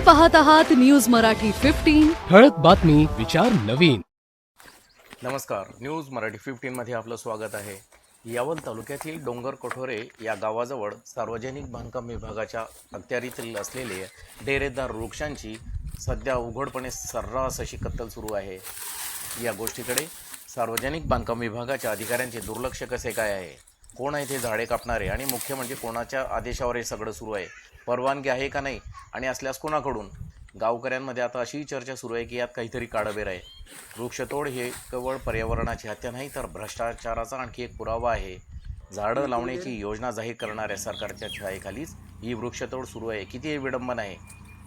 पाहत आहात news Marathi fifteen ठळक बातमी विचार नवीन. नमस्कार न्यूज मराठी फिफ्टीनमध्ये आपलं स्वागत आहे. यावल तालुक्यातील डोंगर कोठोरे या गावाजवळ सार्वजनिक बांधकाम विभागाच्या अखत्यारीतील असलेले डेरेदार वृक्षांची सध्या उघडपणे सर्रास अशी कत्तल सुरू आहे. या गोष्टीकडे सार्वजनिक बांधकाम विभागाच्या अधिकाऱ्यांचे दुर्लक्ष कसे काय आहे? कोण आहे ते झाडे कापणारे आणि मुख्य म्हणजे कोणाच्या आदेशावर हे सगळं सुरू आहे? परवानगी आहे का नाही? आणि असल्यास कोणाकडून? गावकऱ्यांमध्ये आता अशी चर्चा सुरू आहे की यात काहीतरी काळबेर आहे. वृक्षतोड हे केवळ पर्यावरणाची हत्या नाही तर भ्रष्टाचाराचा आणखी एक पुरावा आहे. झाडं लावण्याची योजना जाहीर करणाऱ्या सरकारच्या छायेखालीच ही वृक्षतोड सुरू आहे. किती हे विडंबन आहे.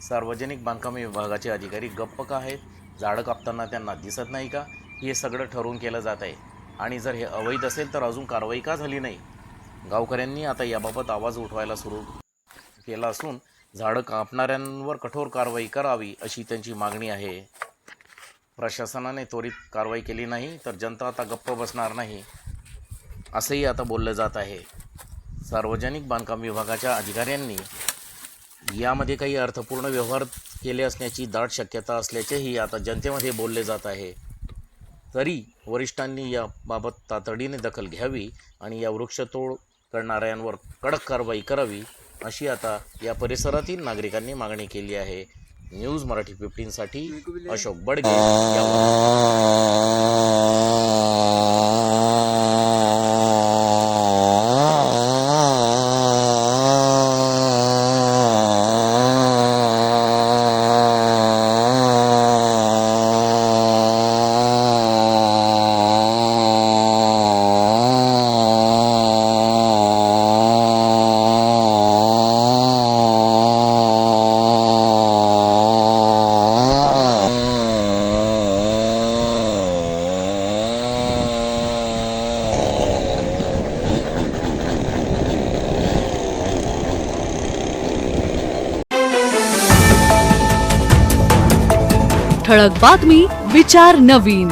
सार्वजनिक बांधकाम विभागाचे अधिकारी गप्प का आहेत? झाडं कापताना त्यांना दिसत नाही का? हे सगळं ठरवून केलं जात आहे. आणि जर हे अवैध असेल तर अजून कारवाई का झाली नाही? गावकऱ्यांनी आता याबाबत आवाज उठवायला सुरू केला असून झाडं कापणाऱ्यांवर कठोर कारवाई करावी अशी त्यांची मागणी आहे. प्रशासनाने त्वरित कारवाई केली नाही तर जनता आता गप्प बसणार नाही असंही आता बोललं जात आहे. सार्वजनिक बांधकाम विभागाच्या अधिकाऱ्यांनी यामध्ये काही अर्थपूर्ण व्यवहार केले असण्याची दाट शक्यता असल्याचेही आता जनतेमध्ये बोलले जात आहे. तरी वरिष्ठांनी याबाबत तातडीने दखल घ्यावी आणि या वृक्षतोड करणाऱ्यांवर कडक कारवाई करावी अशी आता या परिसरातील नागरिकांनी मागणी केली आहे. न्यूज मराठी फिफ्टीनसाठी अशोक बडगे ठळक बातमी विचार नवीन.